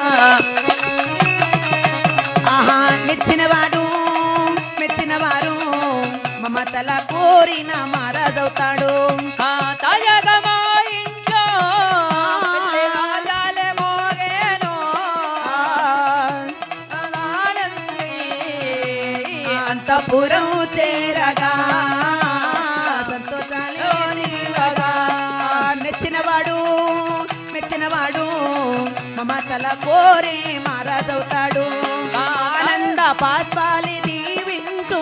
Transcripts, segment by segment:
Ah. కోరి మరదవుతాడు. ఆనంద పాత్పాలి దీవించు.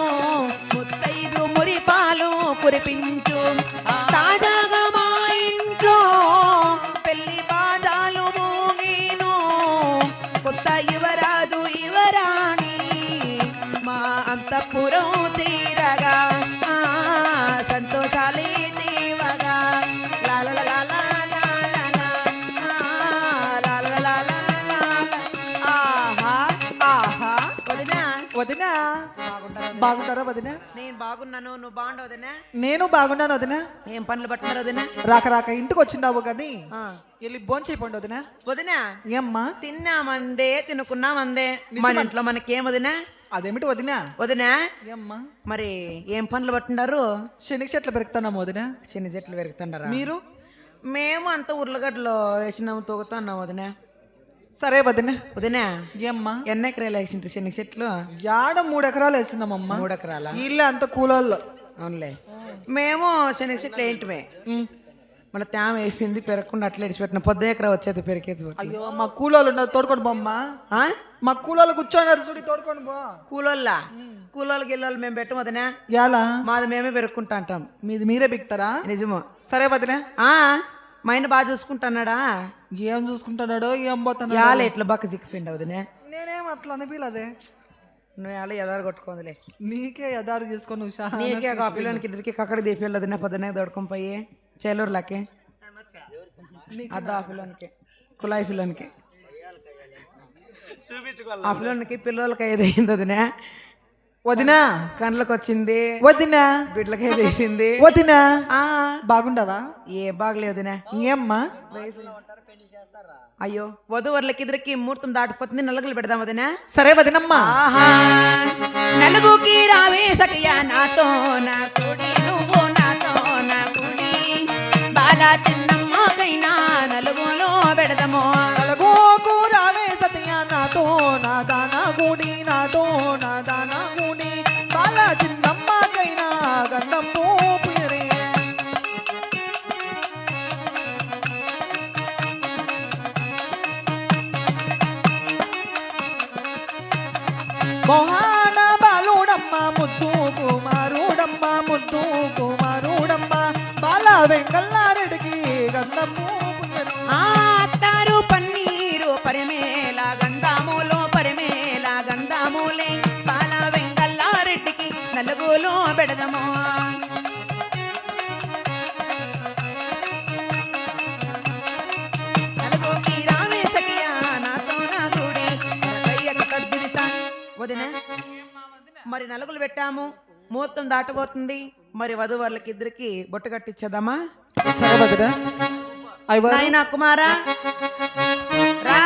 ముత్తైదు మురిపాలు కురిపించు. బాగుంటారా వదినా? నేను బాగున్నాను నువ్వు బాగుండవు వదినా? నేను బాగున్నాను వదినా. ఏం పనులు పట్టున్నారు వదినా? రాక రాక ఇంటికి వచ్చిండావు కానీ వెళ్ళి భోంచేయపోండి వదినా. వదినా? ఏమ్మా? తిన్నామందే తినుకున్నామందే. మన ఇంట్లో మనకేం వదినా? అదేమిటి వదినా? వదినా? ఏమ్మా? మరి ఏం పనులు పట్టున్నారు శనగ చెట్లు పెరుగుతున్నాము వదినా. శని చెట్లు పెరుగుతుండరా మీరు? మేము అంత ఉర్లగడ్డలో వేసినాము తొగుతున్నాం వదినా. సరే వదినా. వదినా. ఏమ్మా? ఎన్ని ఎకరాలు వేసింటారు శని చెట్లు? యాడ మూడు ఎకరాలు వేస్తున్నామమ్మా మూడు ఎకరాల? ఇల్లు అంత కూలోళ్ళు. అవునులే. మేము శని చెట్లు ఏంటిమే. మన తేమ అయిపోయింది పెరగకుండా అట్లా ఇడిచిపెట్టిన. పొద్దు ఎకరా వచ్చేది పెరిగేది అయ్యో మా కూలోళ్ళు ఉన్నారు తోడుకొని బొమ్మా. ఆ? మా కూలోళ్ళు కూర్చోన్నారు చూడి తోడుకొని బో కూలోళ్ళ? కూలోళ్ళు గిల్లోళ్ళు మేము పెట్టం వదినా. యాలా మాది మేమే పెరుక్కుంటా అంటాం. మీది మీరే బిక్తారా నిజము. సరే వదినా. ఆ? మా ఆయన బాగా చూసుకుంటున్నాడా? ఏం చూసుకుంటున్నాడో ఏం పోతున్నాడో? యాల ఇట్లా బక్క చిక్కిపోయింది వదినే నేనేం అట్లా అనిపించలేదే నువ్వు యాల ఎదారు కొట్టుకోందిలే. నీకే యదారు చేసుకొని ఉషా నీకే ఆ పిల్లలకి ఇద్దరికి కక్కడి దీపాలు వదిన పొద్దునే దొడుకొని పోయి. చేలూరులకి అద్దా ఆ పిల్లనికి. కులాయి పిల్లనికి. ఆ పిల్లనికి పిల్లలకి ఐదు అయింది వదినే. వదినా. కండ్లకు వచ్చింది వదినా. అయిపోయింది వదినా ఆ, బాగుండవా? ఏ బాగలేదు వదినే ఏమ్మా అయ్యో. వధువర్లకి ఇద్దరికి ముహూర్తం దాటిపోతుంది నలుగులు పెడదాం వదినా. సరే వదినమ్మా. నలుగుకి రావే సఖియా నాతో నా మొహాన బాలుడమ్మ ముద్దు కుమారుడమ్మ ముద్దు కుమారుడమ్మ బాల వెంకల్లారెడ్డికి గంధము పోపిరే అత్తారు పన్నీరు పరిమేల గంధాములో పరిమేల గంధాములే బాల వెంగల్లారెడ్డికి నలుగులో పెడదాము వదినా మరి నలుగులు పెట్టాము. ముహూర్తం దాటబోతుంది. మరి వధువర్లకి ఇద్దరికి బొట్టు కట్టించేద్దామా సరే వదినా అయ్యో నాయనా కుమారా. రా.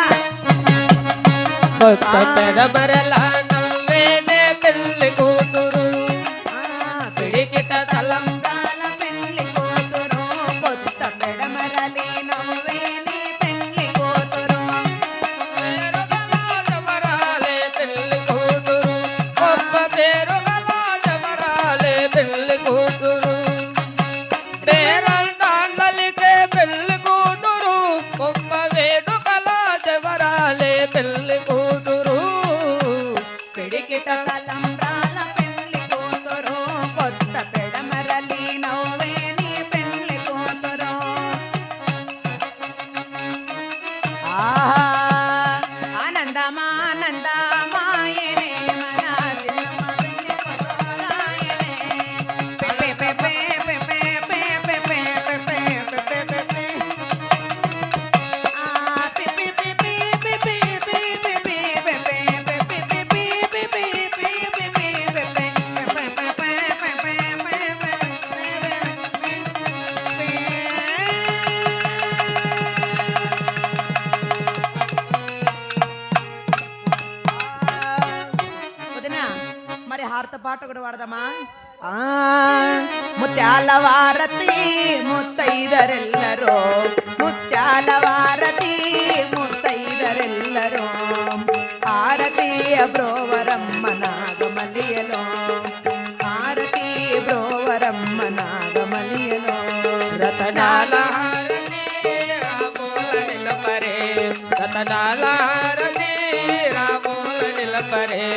ಆಹಾ ముత్యాల వారతి ముత్తైదరెల్లరో. ముత్యాల వారతి ముత్తైదరెల్లరో. ఆరతీయ బ్రోవరమ్మ నాగమలియలో ఆరతీయ బ్రోవరమ్మ నాగమలియలో రతనాల రతనాల హారతి రామోల నిలపరే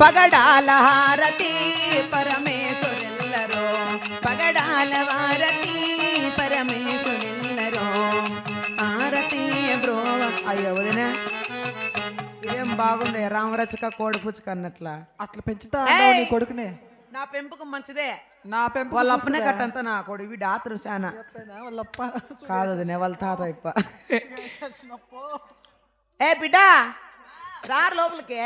పగడాల హారతి పరమేశ్వరెల్లరో పగడాల వారతి పరమేశ్వరెల్లరో ఆరతి బ్రో వదినా ఏం బాగుంది రామరచక కోడి పుచ్చుక అన్నట్లా. అట్లా పెంచుతా నీ కొడుకునే. నా పెంపకం మంచిదే. నా పెంపు వాళ్ళ అప్పనే కట్టంతా నా కొడు వీడు ఆతురు శానా. వాళ్ళప్ప కాదు వాళ్ళ తాత ఇప్ప. ఏ బిడ్డ! రారు లోపలికి.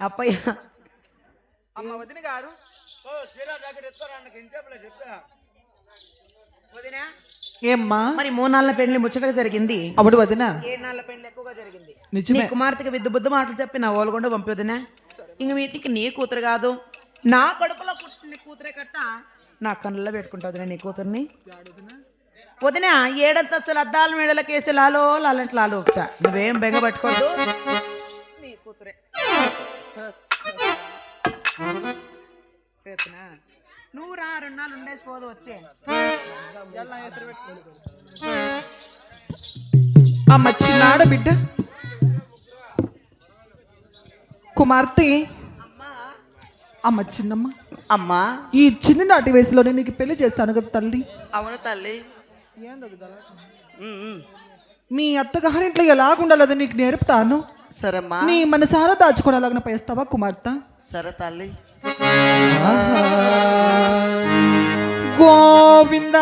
అప్పయ్య. అమ్మ వదిన గారు. ఏమ్మా? మరి మూడు నాళ్ళ పెళ్ళి ముచ్చటగా జరిగింది. అప్పుడు వదిన. ఏడు నాళ్ళ పెళ్ళి ఎక్కువగా జరిగింది. నిజమే. కుమార్తెకి విద్దు బుద్ధి మాటలు చెప్పి నా ఓలగొండ పంపొదినా ఇంక మీ ఇంటికి నీ కూతురు కాదు. నా కడుపులో పుట్టిన కూతురే కట్ట? నా కళ్ళలో పెట్టుకుంటావుదినా నీ కూతుర్ని. వదిన ఏడంతస్తులు అద్దాల మేడల కేసు లాలో లాలంటి లాలు ఊపుతా నువ్వేం బెంగ పట్టుకోవద్దు నీ కూతురే. రేపునా? నువ్వు రా రెండు నాలుగు ఉండేసి పోదు వచ్చే. అమ్మ చిన్నాడ బిడ్డ. కుమార్తె. అమ్మ చిన్నమ్మ. అమ్మా. ఈ చిన్ననాటి వయసులోనే నీకు పెళ్ళి చేస్తాను కదా తల్లి? అవును తల్లి. మీ అత్తగారింట్లో ఎలాగుండాలది నీకు నేర్పుతాను? సరేమ్మా. నీ మనసారా దాచుకోవాలగిన పైస్తావా కుమార్తె? సరే తల్లి. గోవింద.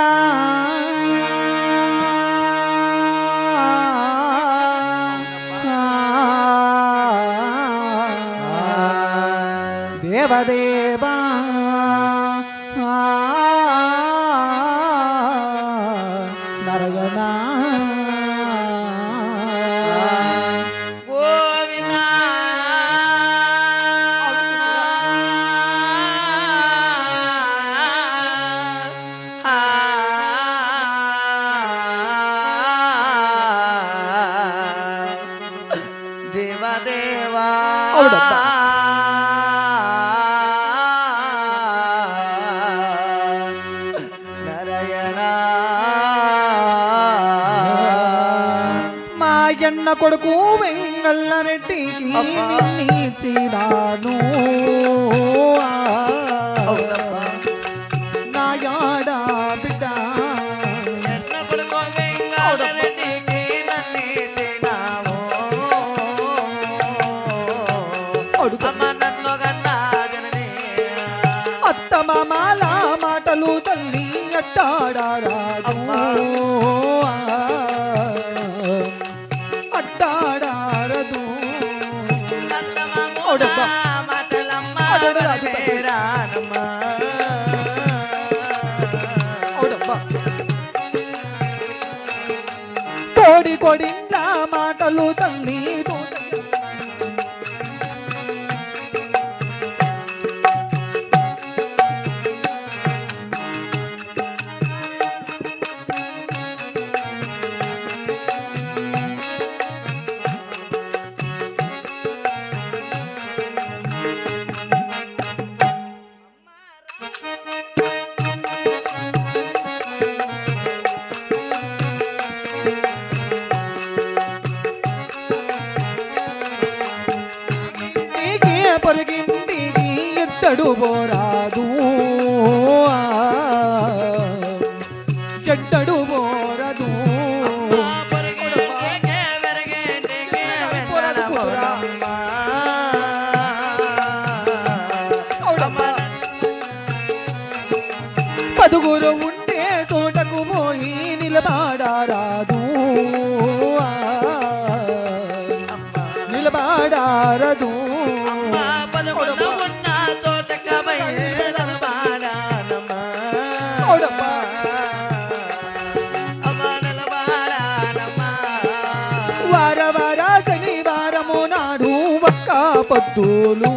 దేవదేవా കൊടുത്ത എണ്ണ കൊടുക്കൂ വെങ്ങല്ലരട്ടി നീ ചെയ്താനോ మాటలు తల్లి అట్టాడారాదు అబ్బా. అట్టాడారదు. కోడి కొడింద మాటలు తల్లి ডুবর భక్తులు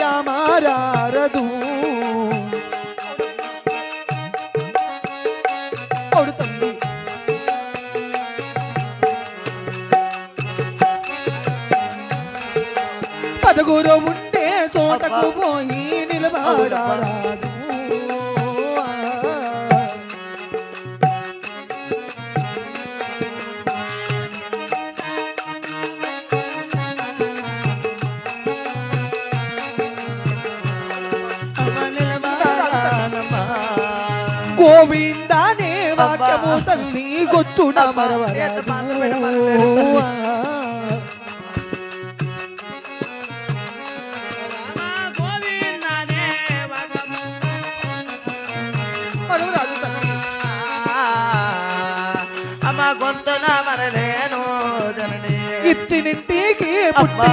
యామారారదు. తల్లి. పదగురు ఉంటే చోటకు పోయి నిలబడారాదు గోవిందానే వాక్యము. తల్లి వాగము. అమ్మ గొంతున మరలేను ఇచ్చినింటికి అబ్బా.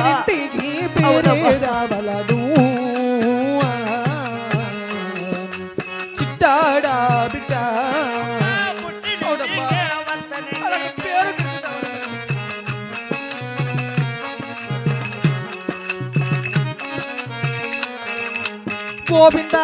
గోవింద